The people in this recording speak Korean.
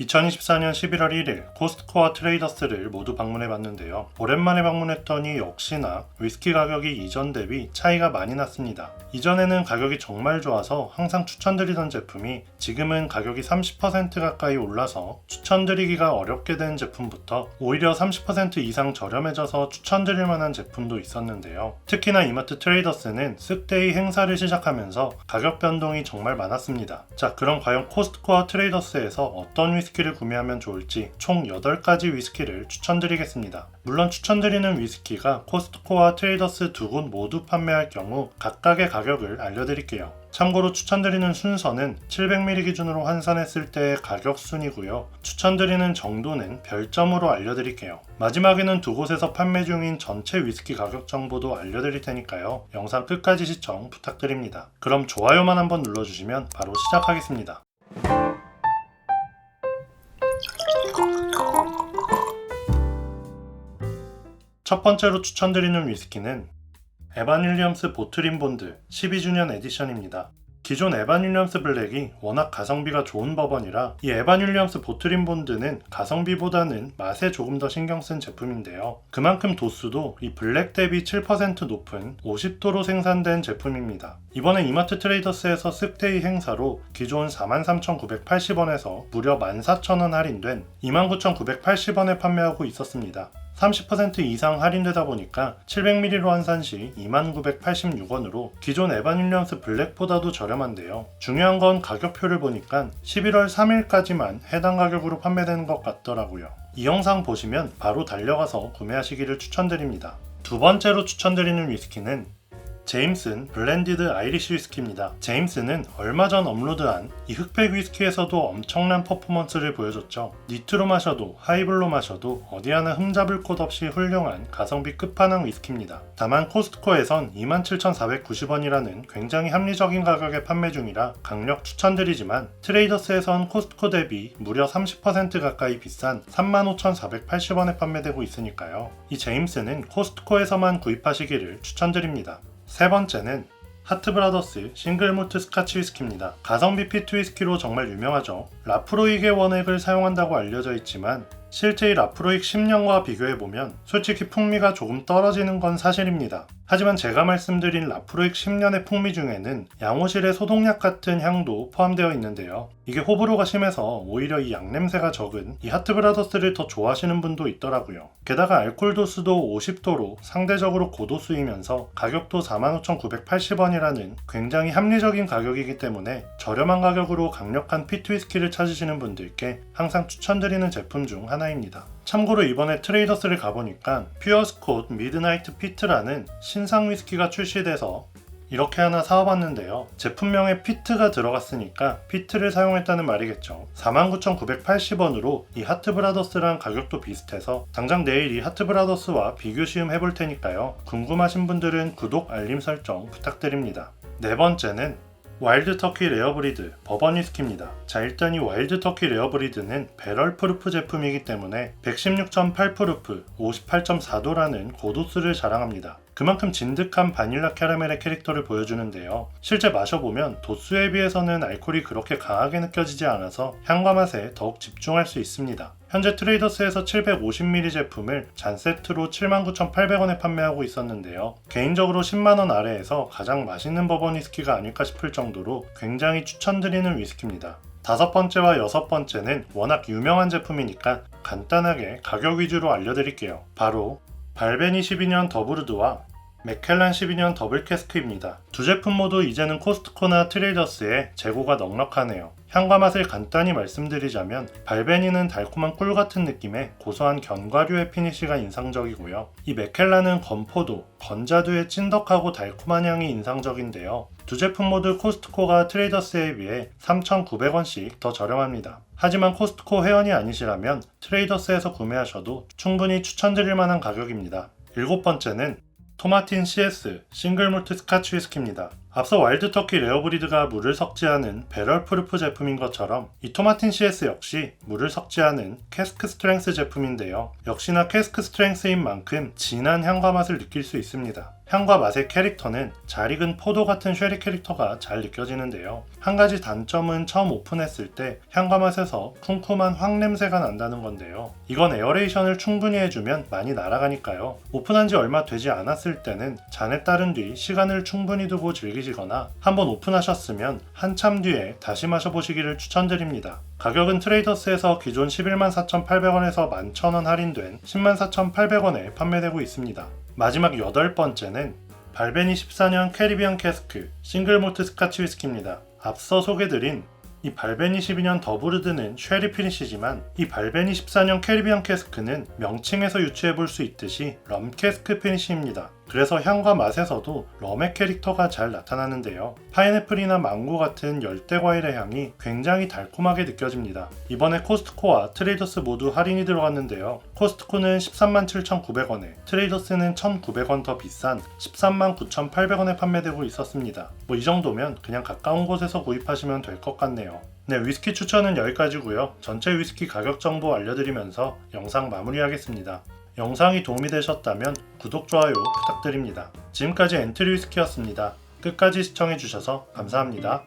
2024년 11월 1일 코스트코와 트레이더스를 모두 방문해 봤는데요. 오랜만에 방문했더니 역시나 위스키 가격이 이전 대비 차이가 많이 났습니다. 이전에는 가격이 정말 좋아서 항상 추천드리던 제품이 지금은 가격이 30% 가까이 올라서 추천드리기가 어렵게 된 제품부터 오히려 30% 이상 저렴해져서 추천드릴 만한 제품도 있었는데요. 특히나 이마트 트레이더스는 쓱데이 행사를 시작하면서 가격 변동이 정말 많았습니다. 자, 그럼 과연 코스트코와 트레이더스에서 어떤 위스키 를 구매하면 좋을지 총 8가지 위스키를 추천드리겠습니다. 물론 추천드리는 위스키가 코스트코와 트레이더스 두 곳 모두 판매할 경우 각각의 가격을 알려드릴게요. 참고로 추천드리는 순서는 700ml 기준으로 환산했을 때의 가격 순이고요. 추천드리는 정도는 별점으로 알려드릴게요. 마지막에는 두 곳에서 판매 중인 전체 위스키 가격 정보도 알려드릴 테니까요. 영상 끝까지 시청 부탁드립니다. 그럼 좋아요만 한번 눌러주시면 바로 시작하겠습니다. 첫 번째로 추천드리는 위스키는 에반 윌리엄스 보트린 본드 12주년 에디션입니다. 기존 에반 윌리엄스 블랙이 워낙 가성비가 좋은 버번이라 이 에반 윌리엄스 보트린 본드는 가성비보다는 맛에 조금 더 신경 쓴 제품인데요. 그만큼 도수도 이 블랙 대비 7% 높은 50도로 생산된 제품입니다. 이번에 이마트 트레이더스에서 쓱데이 행사로 기존 43,980원에서 무려 14,000원 할인된 29,980원에 판매하고 있었습니다. 30% 이상 할인되다 보니까 700ml로 환산 시 2986원으로 기존 에반 윌리엄스 블랙보다도 저렴한데요. 중요한 건 가격표를 보니까 11월 3일까지만 해당 가격으로 판매되는 것 같더라고요. 이 영상 보시면 바로 달려가서 구매하시기를 추천드립니다. 두 번째로 추천드리는 위스키는 제임슨 블렌디드 아이리시 위스키입니다. 제임슨은 얼마 전 업로드한 이 흑백 위스키에서도 엄청난 퍼포먼스를 보여줬죠. 니트로 마셔도 하이블로 마셔도 어디 하나 흠잡을 곳 없이 훌륭한 가성비 끝판왕 위스키입니다. 다만 코스트코에선 27,490원이라는 굉장히 합리적인 가격에 판매 중이라 강력 추천드리지만 트레이더스에선 코스트코 대비 무려 30% 가까이 비싼 35,480원에 판매되고 있으니까요. 이 제임슨은 코스트코에서만 구입하시기를 추천드립니다. 세 번째는 하트브라더스 싱글몰트 스카치 위스키입니다. 가성비 피트 위스키로 정말 유명하죠. 라프로익의 원액을 사용한다고 알려져 있지만 실제 이 라프로익 10년과 비교해보면 솔직히 풍미가 조금 떨어지는 건 사실입니다. 하지만 제가 말씀드린 라프로익 10년의 풍미 중에는 양호실의 소독약 같은 향도 포함되어 있는데요. 이게 호불호가 심해서 오히려 이 양냄새가 적은 이 하트브라더스를 더 좋아하시는 분도 있더라고요. 게다가 알코올 도수도 50도로 상대적으로 고도수이면서 가격도 45,980원이라는 굉장히 합리적인 가격이기 때문에 저렴한 가격으로 강력한 피트 위스키를 찾으시는 분들께 항상 추천드리는 제품 중 하나입니다. 참고로 이번에 트레이더스를 가보니까 퓨어 스콧 미드나이트 피트라는 신상 위스키가 출시돼서 이렇게 하나 사와봤는데요. 제품명에 피트가 들어갔으니까 피트를 사용했다는 말이겠죠. 49,980원으로 이 하트브라더스랑 가격도 비슷해서 당장 내일 이 하트브라더스와 비교 시음 해볼 테니까요. 궁금하신 분들은 구독, 알림 설정 부탁드립니다. 네 번째는 와일드 터키 레어브리드 버번 위스키입니다. 자 일단 이 와일드 터키 레어브리드는 배럴 프루프 제품이기 때문에 116.8 프루프 58.4도라는 고도수를 자랑합니다. 그만큼 진득한 바닐라 캐러멜의 캐릭터를 보여주는데요. 실제 마셔보면 도수에 비해서는 알코올이 그렇게 강하게 느껴지지 않아서 향과 맛에 더욱 집중할 수 있습니다. 현재 트레이더스에서 750ml 제품을 잔 세트로 79,800원에 판매하고 있었는데요. 개인적으로 10만원 아래에서 가장 맛있는 버번 위스키가 아닐까 싶을 정도로 굉장히 추천드리는 위스키입니다. 다섯 번째와 여섯 번째는 워낙 유명한 제품이니까 간단하게 가격 위주로 알려드릴게요. 바로 발베니 12년 더브루드와 맥켈란 12년 더블 캐스크입니다. 두 제품 모두 이제는 코스트코나 트레이더스에 재고가 넉넉하네요. 향과 맛을 간단히 말씀드리자면 발베니는 달콤한 꿀 같은 느낌의 고소한 견과류의 피니쉬가 인상적이고요. 이 맥켈란은 건포도, 건자두의 찐덕하고 달콤한 향이 인상적인데요. 두 제품 모두 코스트코가 트레이더스에 비해 3,900원씩 더 저렴합니다. 하지만 코스트코 회원이 아니시라면 트레이더스에서 구매하셔도 충분히 추천드릴 만한 가격입니다. 일곱 번째는 토마틴 CS 싱글몰트 스카치 위스키입니다. 앞서 와일드 터키 레어브리드가 물을 섞지않은 배럴 프루프 제품인 것처럼 이 토마틴 CS 역시 물을 섞지않은 캐스크 스트렝스 제품인데요. 역시나 캐스크 스트렝스인 만큼 진한 향과 맛을 느낄 수 있습니다. 향과 맛의 캐릭터는 잘 익은 포도 같은 쉐리 캐릭터가 잘 느껴지는데요. 한 가지 단점은 처음 오픈했을 때 향과 맛에서 쿰쿰한 황 냄새가 난다는 건데요. 이건 에어레이션을 충분히 해주면 많이 날아가니까요. 오픈한 지 얼마 되지 않았을 때는 잔에 따른 뒤 시간을 충분히 두고 즐기시거나 한번 오픈하셨으면 한참 뒤에 다시 마셔보시기를 추천드립니다. 가격은 트레이더스에서 기존 11만 4,800원에서 11,000원 할인된 10만 4,800원에 판매되고 있습니다. 마지막 여덟 번째는 발베니 14년 캐리비안 캐스크 싱글 모트 스카치 위스키입니다. 앞서 소개드린 이 발베니 12년 더브르드는 쉐리 피니시지만 이 발베니 14년 캐리비안 캐스크는 명칭에서 유추해 볼 수 있듯이 럼 캐스크 피니시입니다. 그래서 향과 맛에서도 럼의 캐릭터가 잘 나타나는데요. 파인애플이나 망고 같은 열대 과일의 향이 굉장히 달콤하게 느껴집니다. 이번에 코스트코와 트레이더스 모두 할인이 들어갔는데요. 코스트코는 13만 7,900원에 트레이더스는 1,900원 더 비싼 13만 9,800원에 판매되고 있었습니다. 뭐 이 정도면 그냥 가까운 곳에서 구입하시면 될 것 같네요. 네, 위스키 추천은 여기까지고요. 전체 위스키 가격 정보 알려드리면서 영상 마무리하겠습니다. 영상이 도움이 되셨다면 구독, 좋아요 부탁드립니다. 지금까지 엔트리 위스키였습니다. 끝까지 시청해주셔서 감사합니다.